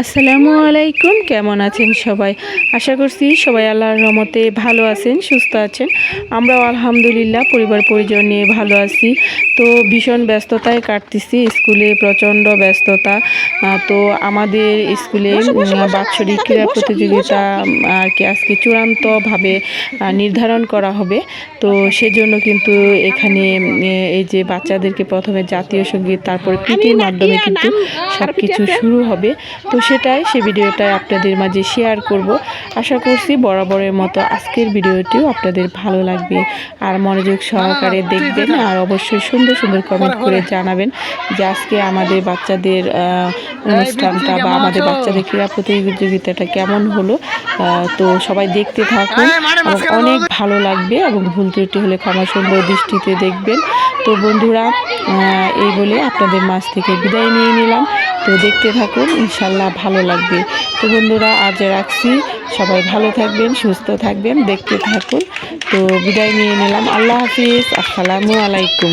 আসসালামু আলাইকুম কেমন আছেন সবাই? আশা করছি সবাই আল্লাহর রহমতে ভালো আছেন সুস্থ আছেন। আমরাও আলহামদুলিল্লাহ পরিবার পরিজন নিয়ে ভালো আছি। তো ভীষণ ব্যস্ততায় কাটতেছি স্কুলে প্রচণ্ড ব্যস্ততা। তো আমাদের স্কুলে বাৎসরিক ক্রীড়া প্রতিযোগিতা আর কি আজকে চূড়ান্তভাবে নির্ধারণ করা হবে। তো সেজন্য কিন্তু এখানে এই যে বাচ্চাদেরকে প্রথমে জাতীয় সংগীত তারপর পিটির মাধ্যমে কিন্তু সব কিছু শুরু হবে। তো সেটাই সে ভিডিওটাই আপনাদের মাঝে শেয়ার করব। আশা করছি বরাবরের মতো আজকের ভিডিওটিও আপনাদের ভালো লাগবে। আর মনোযোগ সহকারে দেখবেন আর অবশ্যই সুন্দর সুন্দর কমেন্ট করে জানাবেন যে আজকে আমাদের বাচ্চাদের অনুষ্ঠানটা বা আমাদের বাচ্চাদের ক্রীড়া প্রতিযোগিতাটা কেমন হলো তো সবাই দেখতে থাকুন। এবং অনেক ভালো লাগবে এবং ভুল ত্রুটি হলে ক্ষমা সুন্দর দৃষ্টিতে দেখবেন। তো বন্ধুরা এই বলে আপনাদের মাছ থেকে বিদায় নিয়ে নিলাম। তো দেখতে থাকুন ইনশাল্লাহ ভালো লাগবে। তো বন্ধুরা আজ রাখছি। সবাই ভালো থাকবেন সুস্থ থাকবেন দেখতে থাকুন। তো বিদায় নিয়ে নিলাম। আল্লাহ হাফিজ। আসসালামু আলাইকুম।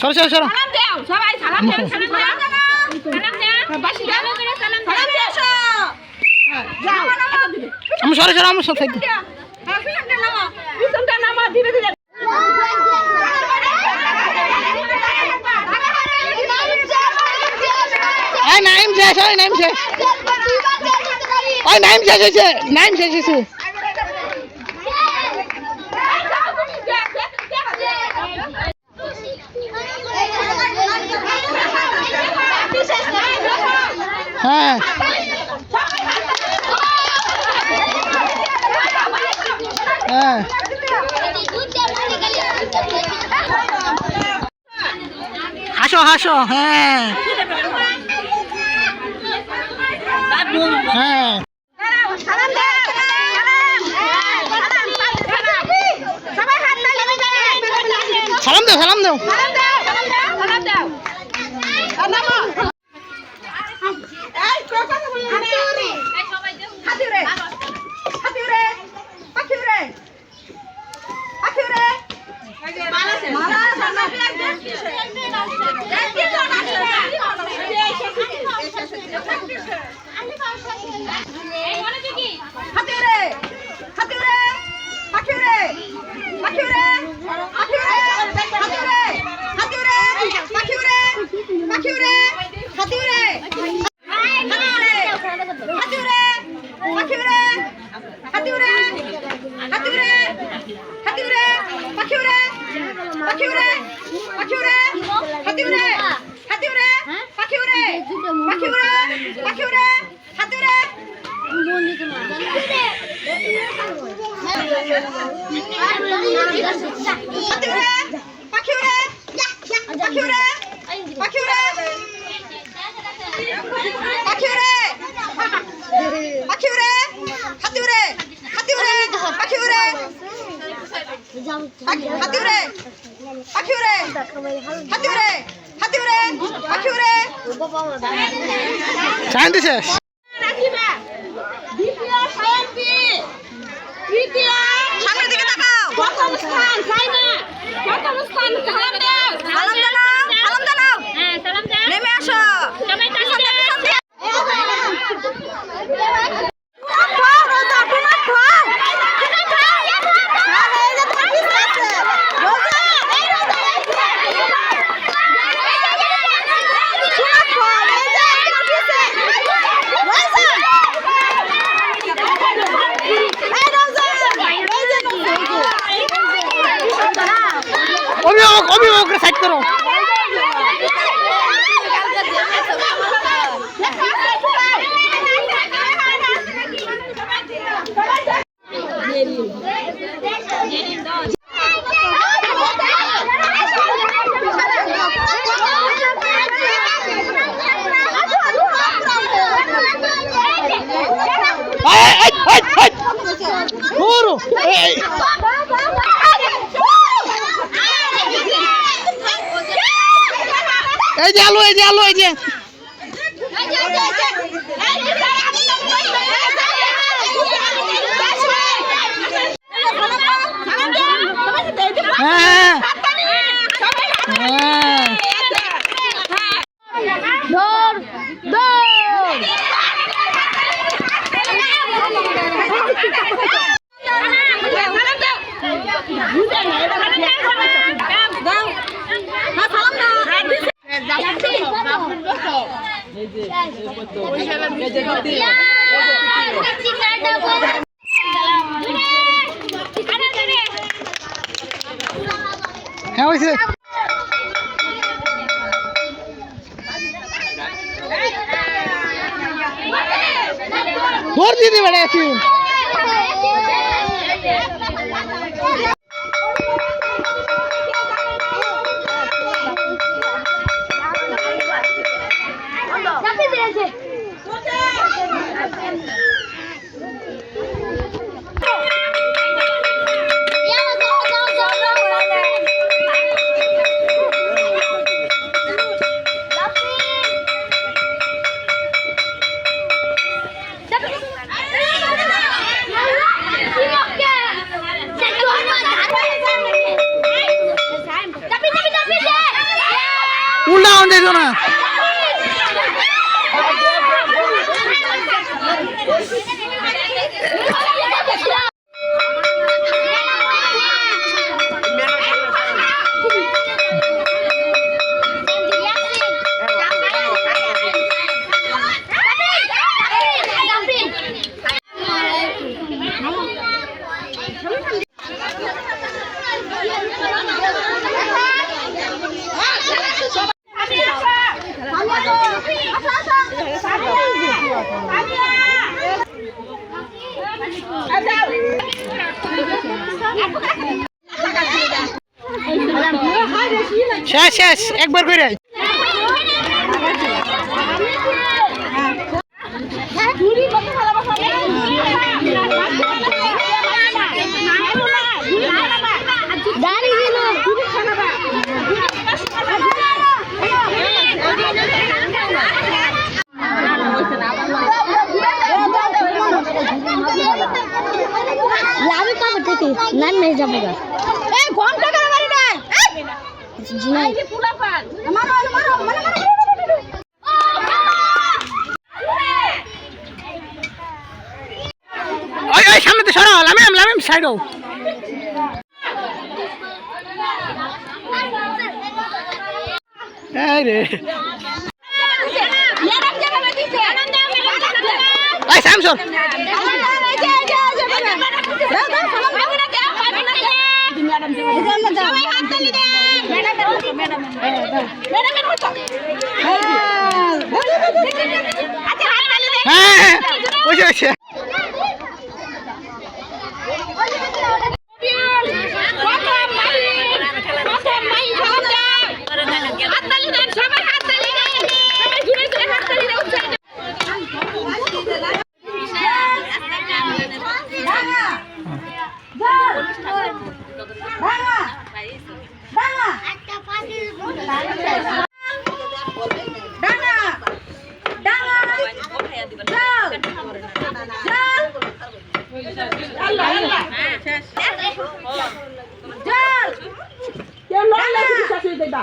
সরো সরো সরো। সালাম দাও সবাই সালাম দাও সালাম দাও। সালাম দাও। বাসি ভালো করে সালাম দাও সালাম দাও যাও। আমি সরো সরো আমার সাথে হ্যাঁ পিছনটা নামা পিছনটা নামা ধীরে ধীরে ওই নাইম শেষ, ওই নাইম শেষ। ওই নাইম শেষ হয়েছে, নাইম শেষ হয়েছে। হ্যাঁ। হ্যাঁ। হাসো হাসো হ্যাঁ। হ্যাঁ। সালাম সালাম দাও সালাম দাও হাতিরে পাখিরে হাতিরে হাতিরে পাখিরে শান্তি শেষ সালাম দাও કરો এই যে আলু এই যে আলু এই যে। হ্যাঁ, হ্যাঁ। Yeah. হ্যাঁ হয়েছে ভোর দিদি বেড়ে আছি শেষ একবার করে আমি কবে থেকে নাম মেয়ে যাব গা। ঘণ্টা করে মারি না সাইডও এই রে। ওই স্যামসন হ্যাঁ হ্যাঁ। ওইছে খেলা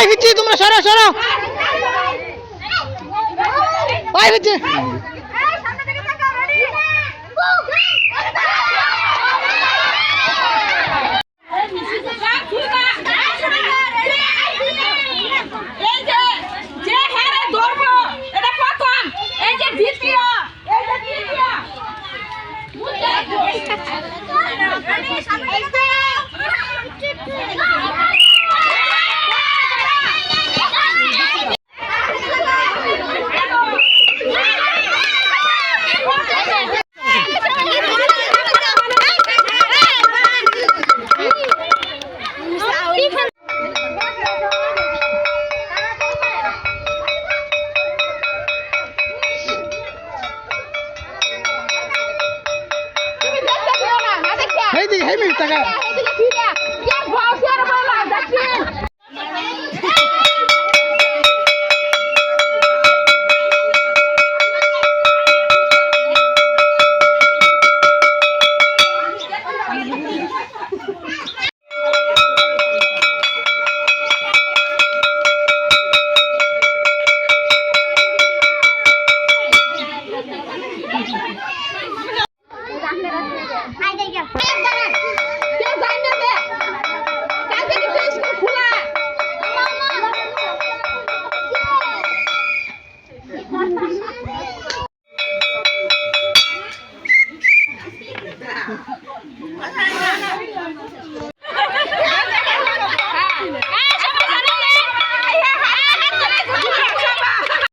ওই হচ্ছে তোমরা সরো সরো। ওই হচ্ছে